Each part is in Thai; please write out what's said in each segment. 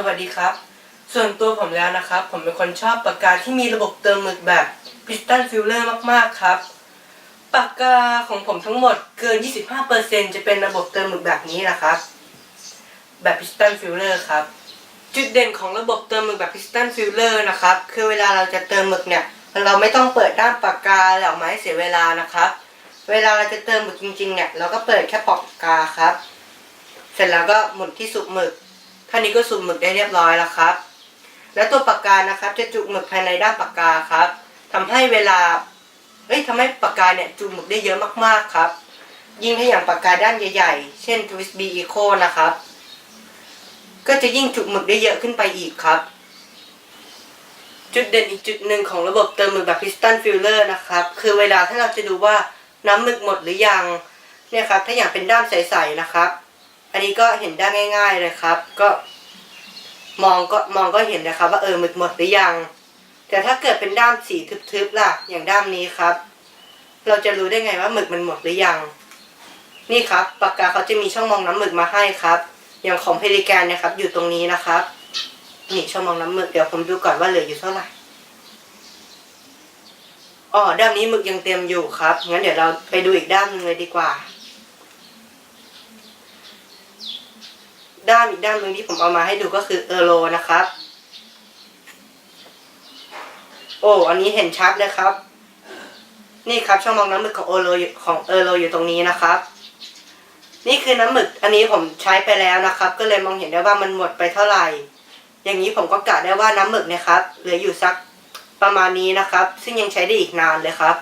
สวัสดีครับ ส่วนตัวผมแล้วนะครับ ผมเป็นคนชอบปากกาที่มีระบบเติมหมึกแบบ Piston Filler มากๆครับปากกาของผมทั้งหมดเกิน 25%จะเป็นระบบเติมหมึกแบบนี้นะครับ แบบ Piston Filler ครับ จุดเด่นของระบบเติมหมึกแบบ Piston Filler นะครับ คือเวลาเราจะเติมหมึกเนี่ย เราไม่ต้องเปิดด้ามปากกาแล้วไม้เสียเวลานะครับ เวลาเราจะเติมหมึกจริงๆเนี่ย เราก็เปิดแค่ปากกาครับ เสร็จแล้วก็หมุนที่สุกหมึก ท่านี้ก็สุกหมึกได้เรียบร้อยแล้วครับ แล้วตัวปากกานะครับ จะจุหมึกภายในด้ามปากกาครับทำให้เวลาเอ้ยทำให้ปากกาเนี่ยจุหมึกได้เยอะมากๆครับ ยิ่งถ้าอย่างปากกาด้านใหญ่ๆ เช่น Twist B Eco นะครับ ก็จะยิ่งจุหมึกได้เยอะขึ้นไปอีกครับ จุดเด่นอีกจุดหนึ่งของระบบเติมหมึกแบบ Piston Filler นะครับ คือเวลาถ้าเราจะดูว่าน้ำหมึกหมดหรือยังเนี่ยครับ ถ้าอย่างเป็นด้ามใสๆนะครับ อันนี้ก็เห็นได้ง่าย ๆเลยครับ ก็มองก็มองก็เห็นนะครับ ว่าเออหมึกหมดหรือยัง แต่ถ้าเกิดเป็นด้ามสีทึบๆล่ะ อย่างด้ามนี้ครับ เราจะรู้ได้ไงว่าหมึกมันหมดหรือยัง นี่ครับปากกาเขาจะมีช่องมองน้ำหมึกมาให้ครับ อย่างของเพลิแกนนะครับ อยู่ตรงนี้นะครับนี่ช่องมองน้ำหมึกเดี๋ยวผมดูก่อนว่าเหลืออยู่เท่าไหร่อ๋อด้ามนี้หมึกยังเต็มอยู่ครับงั้นเดี๋ยวเราไปดูอีกด้ามหนึงเลยดีกว่า ด้ามอีกด้ามหนึ่งที่ผมเอามาให้ดูก็คือเออโลนะครับ โอ้อันนี้เห็นชัดเลยครับ นี่ครับช่องมองน้ำหมึกของโอโลของเออโลอยู่ตรงนี้นะครับ นี่คือน้ำหมึกอันนี้ผมใช้ไปแล้วนะครับ ก็เลยมองเห็นได้ว่ามันหมดไปเท่าไหร่ อย่างนี้ผมก็กะได้ว่าน้ำหมึกเนะครับเหลืออยู่สักประมาณนี้นะครับ ซึ่งยังใช้ได้อีกนานเลยครับ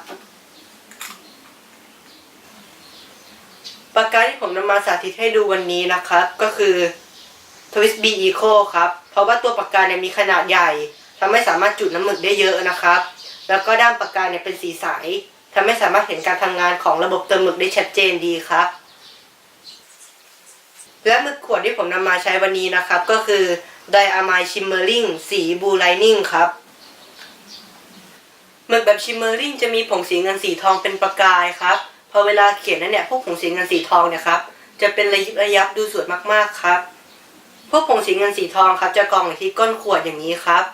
ปากกาที่ผมนำมาสาธิตให้ดูวันนี้นะครับ ก็คือ Twist B Eco ครับ เพราะว่าตัวปากกาเนี่ยมีขนาดใหญ่ทำให้สามารถจุดน้ำหมึกได้เยอะนะครับ แล้วก็ด้ามปากกาเนี่ยเป็นสีใสทำให้สามารถเห็นการทำงานของระบบเติมหมึกได้ชัดเจนดีครับ และหมึกขวดที่ผมนำมาใช้วันนี้นะครับ ก็คือ Diamine Shimmering สี Blue Lining ครับหมึกแบบชิมเมอริงจะมีผงสีเงินสีทองเป็นประกายครับพอเวลาเขียนนั้นเนี่ยพวกผงสีเงินสีทองเนี่ยครับจะเป็นระยิบระยับดูสวยมากๆครับ พวกผงสีเงินสีทองครับ จะกองอยู่ที่ก้นขวดอย่างนี้ครับ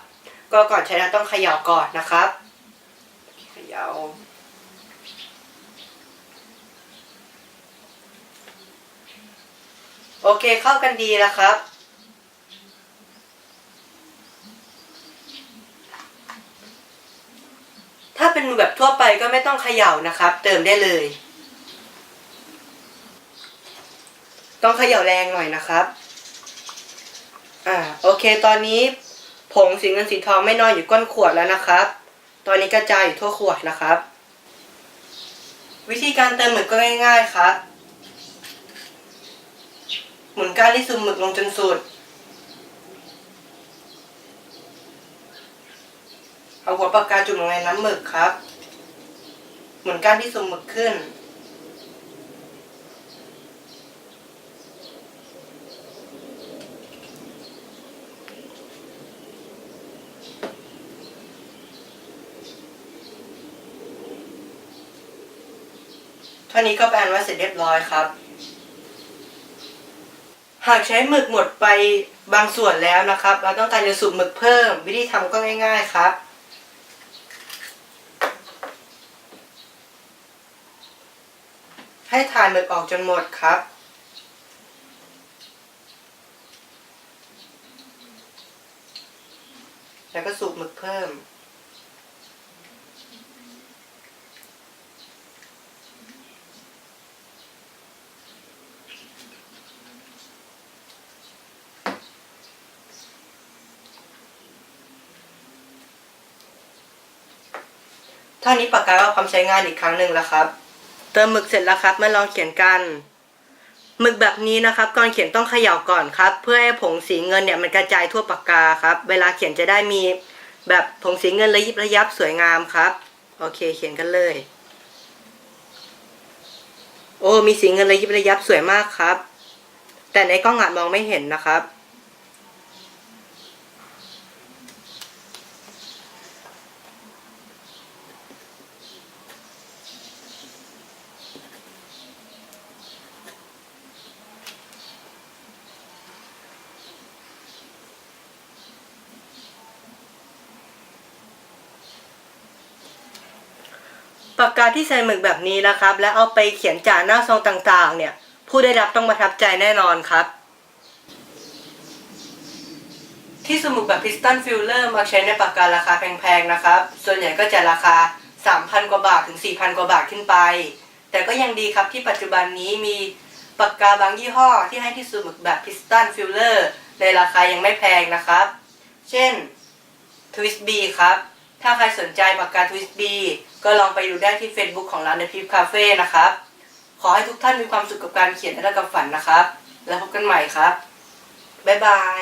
ก็ก่อนใช้เราต้องเขย่าก่อนนะครับ เขย่าโอเคเข้ากันดีแล้วครับ ถ้าเป็นมือแบบทั่วไปก็ไม่ต้องเขย่านะครับ เติมได้เลย ต้องเขย่าแรงหน่อยนะครับ อ่าโอเค ตอนนี้ผงสีเงินสีทองไม่น้อยอยู่ก้นขวดแล้วนะครับ ตอนนี้กระจายอยู่ทั่วขวดนะครับ วิธีการเติมหมึกก็ง่าย ๆครับ หมุนก้านที่ซุมหมึกลงจนสุด เอาหัวปากกาจุ่มลงในน้ำหมึกครับ หมุนก้านที่ซุมหมึกขึ้น เท่านี้ก็แปลว่าเสร็จเรียบร้อยครับ หากใช้หมึกหมดไปบางส่วนแล้วนะครับ เราต้องการจะสูบหมึกเพิ่ม วิธีทำก็ง่าย ๆครับให้ถ่ายหมึกออกจนหมดครับ แล้วก็สูบหมึกเพิ่ม เท่านี้ปากกาก็พร้อมใช้งานอีกครั้งหนึ่งแล้วครับ เติมหมึกเสร็จแล้วครับมาลองเขียนกัน หมึกแบบนี้นะครับ ก่อนเขียนต้องเขย่าก่อนครับ เพื่อให้ผงสีเงินเนี่ยมันกระจายทั่วปากกาครับ เวลาเขียนจะได้มี แบบผงสีเงินระยิบระยับสวยงามครับ โอเคเขียนกันเลย โอ้มีสีเงินระยิบระยับสวยมากครับ แต่ในกล้องอาจมองไม่เห็นนะครับ ปากกาที่ใส่หมึกแบบนี้นะครับ แล้วเอาไปเขียนจ่าหน้าซองต่างๆ เนี่ย ผู้ได้รับต้องประทับใจแน่นอนครับ ที่สมุดแบบพิสตันฟิลเลอร์มักใช้ในปากการาคาแพงๆนะครับ ส่วนใหญ่ก็จะราคา 3,000 กว่าบาทถึง 4,000 กว่าบาทขึ้นไป แต่ก็ยังดีครับที่ปัจจุบันนี้มีปากกาบางยี่ห้อที่ให้ที่สมุดแบบพิสตันฟิลเลอร์ในราคายังไม่แพงนะครับ เช่น Twist B ครับ ถ้าใครสนใจปากกา Twist B ก็ลองไปดูได้ที่ Facebook ของร้านเดพิฟคาเฟ่นะครับ ขอให้ทุกท่านมีความสุขกับการเขียนและกับฝันนะครับ แล้วพบกันใหม่ครับ บ๊ายบาย